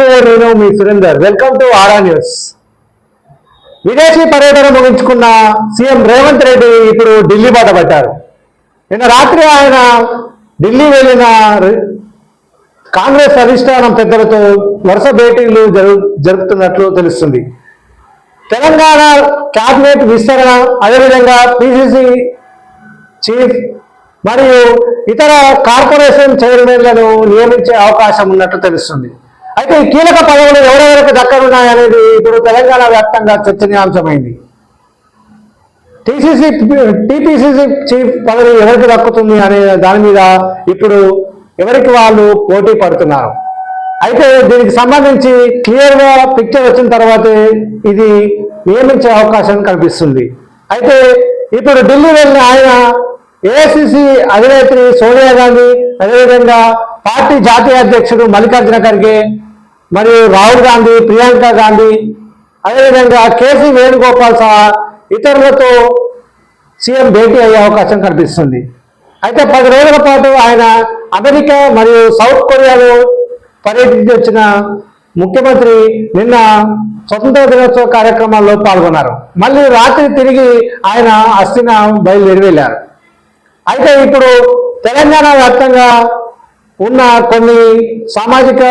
నేను మీ Surender. Welcome to Aara news విదేశీ పర్యటన ముగించుకున్న సీఎం రేవంత్ రెడ్డి ఇప్పుడు ఢిల్లీ బాట పట్టారు నిన్న రాత్రి ఆయన ఢిల్లీ వెళ్ళిన కాంగ్రెస్ అధిష్టానం పెద్దలతో వరుస భేటీలు జరు జరుపుతున్నట్లు తెలుస్తుంది. తెలంగాణ క్యాబినెట్ విస్తరణ అదేవిధంగా పిసిసి చీఫ్ మరియు ఇతర కార్పొరేషన్ చైర్మన్లను నియమించే అవకాశం ఉన్నట్లు తెలుస్తుంది. అయితే ఈ కీలక పదవులు ఎవరెవరికి దక్కనున్నాయనేది ఇప్పుడు తెలంగాణ వ్యాప్తంగా చర్చనీయాంశమైంది. టీసీసీ టీపీసీసీ చీఫ్ పదవి ఎవరికి దక్కుతుంది అనే దాని మీద ఇప్పుడు ఎవరికి వాళ్ళు పోటీ పడుతున్నారు? అయితే దీనికి సంబంధించి క్లియర్గా పిక్చర్ వచ్చిన తర్వాతే ఇది నియమించే అవకాశం కనిపిస్తుంది. అయితే ఇప్పుడు ఢిల్లీ వెళ్ళిన ఆయన ఏఐసిసి అధినేత్రి సోనియా గాంధీ అదేవిధంగా పార్టీ జాతీయ అధ్యక్షుడు మల్లికార్జున ఖర్గే మరియు రాహుల్ గాంధీ ప్రియాంక గాంధీ అదేవిధంగా కేసీ వేణుగోపాల్ సహా ఇతరులతో సీఎం భేటీ అయ్యే అవకాశం కనిపిస్తుంది. అయితే పది రోజుల పాటు ఆయన అమెరికా మరియు సౌత్ కొరియాలో పర్యటించి వచ్చిన ముఖ్యమంత్రి నిన్న స్వతంత్ర దినోత్సవ కార్యక్రమాల్లో పాల్గొన్నారు. మళ్ళీ రాత్రి తిరిగి ఆయన అస్థిన బయలుదేరి వెళ్ళారు. అయితే ఇప్పుడు తెలంగాణ వ్యాప్తంగా ఉన్న కొన్ని సామాజిక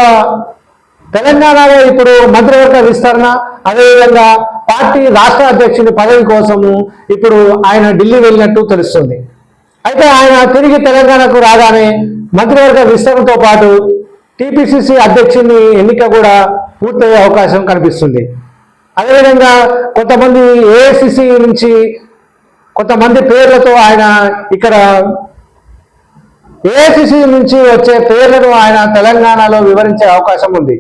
తెలంగాణలో ఇప్పుడు మంత్రివర్గ విస్తరణ అదేవిధంగా పార్టీ రాష్ట్ర అధ్యక్షుని పదవి కోసము ఇప్పుడు ఆయన ఢిల్లీ వెళ్ళినట్టు తెలుస్తుంది. అయితే ఆయన తిరిగి తెలంగాణకు రాగానే మంత్రివర్గ విస్తరణతో పాటు టిపిసిసి అధ్యక్షుని ఎన్నిక కూడా పూర్తయ్యే అవకాశం కనిపిస్తుంది. అదేవిధంగా కొంతమంది ఏఐసిసి నుంచి కొంతమంది పేర్లతో ఆయన ఇక్కడ ఏఐసిసి నుంచి వచ్చే పేర్లను ఆయన తెలంగాణలో వివరించే అవకాశం ఉంది.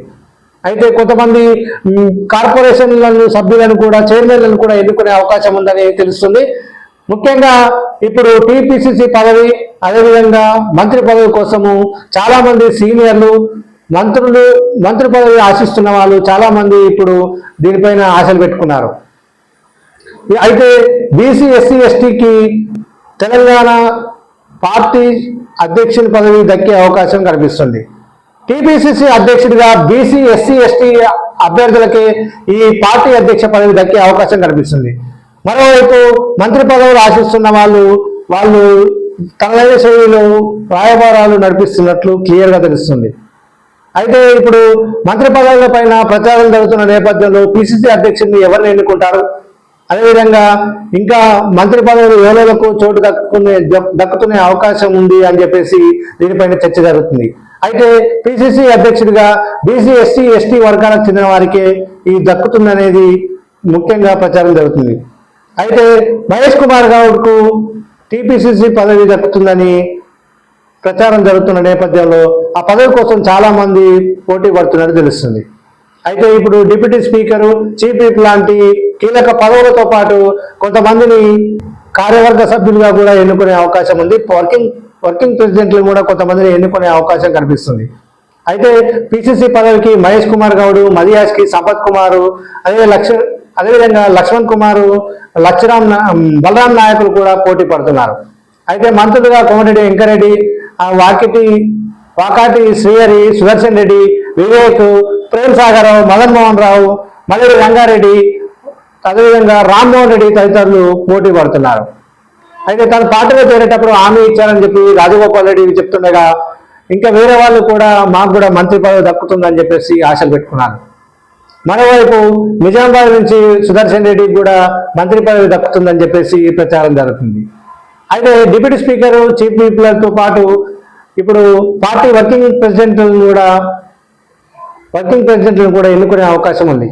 అయితే కొంతమంది కార్పొరేషన్లను సభ్యులను కూడా చైర్మన్లను కూడా ఎన్నుకునే అవకాశం ఉందని తెలుస్తుంది. ముఖ్యంగా ఇప్పుడు టీపీసీసీ పదవి అదేవిధంగా మంత్రి పదవి కోసము చాలామంది సీనియర్లు మంత్రులు మంత్రి పదవి ఆశిస్తున్న వాళ్ళు చాలామంది ఇప్పుడు దీనిపైన ఆశలు పెట్టుకున్నారు. అయితే బీసీ ఎస్సీ ఎస్టీకి తెలంగాణ పార్టీ అధ్యక్షుని పదవి దక్కే అవకాశం కనిపిస్తుంది. టీపీసీసీ అధ్యక్షుడిగా బీసీ ఎస్సీ ఎస్టీ అభ్యర్థులకి ఈ పార్టీ అధ్యక్ష పదవి దక్కే అవకాశం కనిపిస్తుంది. మరోవైపు మంత్రి పదవులు ఆశిస్తున్న వాళ్ళు వాళ్ళు తనదైన శైలిలో రాయబారాలు నడిపిస్తున్నట్లు క్లియర్గా తెలుస్తుంది. అయితే ఇప్పుడు మంత్రి పదవుల పైన ప్రచారం జరుగుతున్న నేపథ్యంలో పిసిసి అధ్యక్షుడిని ఎవరిని ఎన్నుకుంటారు? అదేవిధంగా ఇంకా మంత్రి పదవులు ఎవరెవరకు చోటు దక్కునే దక్కుతునే అవకాశం ఉంది అని చెప్పేసి దీనిపైన చర్చ జరుగుతుంది. అయితే పిసిసి అధ్యక్షుడిగా బీసీ ఎస్సీ ఎస్టీ వర్గాలకు చెందిన వారికే ఈ దక్కుతుందనేది ముఖ్యంగా ప్రచారం జరుగుతుంది. అయితే మహేష్ కుమార్ గౌడ్కు టీపీసీసీ పదవి దక్కుతుందని ప్రచారం జరుగుతున్న నేపథ్యంలో ఆ పదవి కోసం చాలామంది పోటీ పడుతున్నట్టు తెలుస్తుంది. అయితే ఇప్పుడు డిప్యూటీ స్పీకరు చీఫ్ విప్ లాంటి కీలక పదవులతో పాటు కొంతమందిని కార్యవర్గ సభ్యులుగా కూడా ఎన్నుకునే అవకాశం ఉంది. వర్కింగ్ వర్కింగ్ ప్రెసిడెంట్లు కూడా కొంతమందిని ఎన్నుకునే అవకాశం కనిపిస్తుంది. అయితే పిసిసి పదవికి మహేష్ కుమార్ గౌడ్ మదియాస్కి సంపత్ కుమారు అదే లక్ష అదేవిధంగా లక్ష్మణ్ కుమారు లక్షరామ్ నా- బలరాం నాయకులు కూడా పోటీ పడుతున్నారు. అయితే మంత్రులుగా కోమటిరెడ్డి వెంకరెడ్డి వాకిటి వాకాటి శ్రీహరి సుదర్శన్ రెడ్డి వివేక్ ప్రేమ్ రావు మదన్ మోహన్ రావు మల్లెడి రంగారెడ్డి అదేవిధంగా రామ్మోహన్ రెడ్డి తదితరులు పోటీ పడుతున్నారు. అయితే తన పార్టీలో చేరేటప్పుడు హామీ ఇచ్చారని చెప్పి రాజగోపాల్ రెడ్డి చెప్తుండగా ఇంకా వేరే వాళ్ళు కూడా మాకు కూడా మంత్రి పదవి దక్కుతుందని చెప్పేసి ఆశలు పెట్టుకున్నారు. మరోవైపు నిజామాబాద్ నుంచి సుదర్శన్ రెడ్డికి కూడా మంత్రి పదవి దక్కుతుందని చెప్పేసి ప్రచారం జరుగుతుంది. అయితే డిప్యూటీ స్పీకర్ చీఫ్ విప్లతో పాటు ఇప్పుడు పార్టీ వర్కింగ్ ప్రెసిడెంట్ కూడా వర్కింగ్ ప్రెసిడెంట్లను కూడా ఎన్నుకునే అవకాశం ఉంది.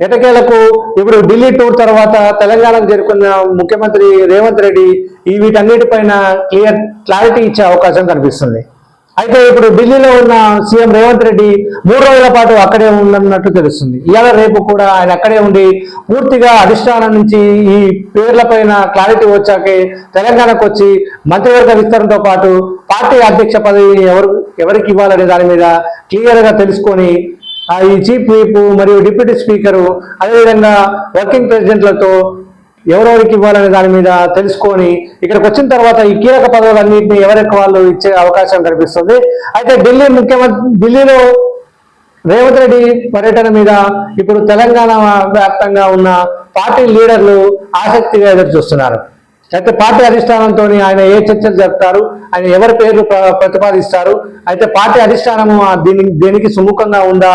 ఎటకేలకు ఇప్పుడు ఢిల్లీ టూర్ తర్వాత తెలంగాణకు చేరుకున్న ముఖ్యమంత్రి రేవంత్ రెడ్డి ఈ వీటన్నిటిపైన క్లియర్ క్లారిటీ ఇచ్చే అవకాశం కనిపిస్తుంది. అయితే ఇప్పుడు ఢిల్లీలో ఉన్న సీఎం రేవంత్ రెడ్డి మూడు రోజుల పాటు అక్కడే ఉండనున్నట్టు తెలుస్తుంది. ఇవాళ రేపు కూడా ఆయన అక్కడే ఉండి పూర్తిగా అధిష్టానం నుంచి ఈ పేర్లపైన క్లారిటీ వచ్చాకే తెలంగాణకు వచ్చి మంత్రివర్గ విస్తరణతో పాటు పార్టీ అధ్యక్ష పదవిని ఎవరు ఎవరికి ఇవ్వాలనే దాని మీద క్లియర్గా తెలుసుకొని ఈ చీఫ్ విప్ మరియు డిప్యూటీ స్పీకరు అదేవిధంగా వర్కింగ్ ప్రెసిడెంట్లతో ఎవరెవరికి ఇవ్వాలనే దాని మీద తెలుసుకొని ఇక్కడికి వచ్చిన తర్వాత ఈ కీలక పదవులన్నింటినీ ఎవరికి వాళ్ళు ఇచ్చే అవకాశం కనిపిస్తుంది అయితే ఢిల్లీ ముఖ్యమంత్రి ఢిల్లీలో రేవంత్ రెడ్డి పర్యటన మీద ఇప్పుడు తెలంగాణ వ్యాప్తంగా ఉన్న పార్టీ లీడర్లు ఆసక్తిగా ఎదురు చూస్తున్నారు అయితే పార్టీ అధిష్టానంతో ఆయన ఏ చర్చలు జరుపుతారు? ఆయన ఎవరి పేర్లు ప్ర- ప్రతిపాదిస్తారు? అయితే పార్టీ అధిష్టానము దీనికి దేనికి సుముఖంగా ఉందా?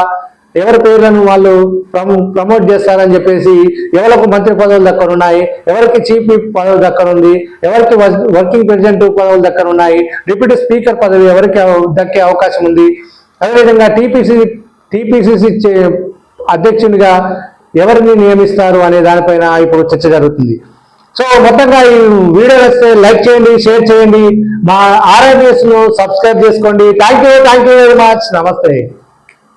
ఎవరి పేర్లను వాళ్ళు ప్రమో- ప్రమోట్ చేస్తారని చెప్పేసి ఎవరికి మంత్రి పదవులు దక్కనున్నాయి ఎవరికి చీఫ్ విప్ పదవి దక్కనుంది ఎవరికి వర్కింగ్ ప్రెసిడెంట్ పదవులు దక్కనున్నాయి డిప్యూటీ స్పీకర్ పదవి ఎవరికి దక్కే అవకాశం ఉంది? అదేవిధంగా టీపీసీ టీపీసీసీ అధ్యక్షునిగా ఎవరిని నియమిస్తారు అనే దానిపైన ఇప్పుడు చర్చ జరుగుతుంది. సో మొత్తంగా ఈ వీడియో వస్తే లైక్ చేయండి షేర్ చేయండి. మా ఆర్ఐబిఎస్ను సబ్స్క్రైబ్ చేసుకోండి. Thank you thank you very much. నమస్తే.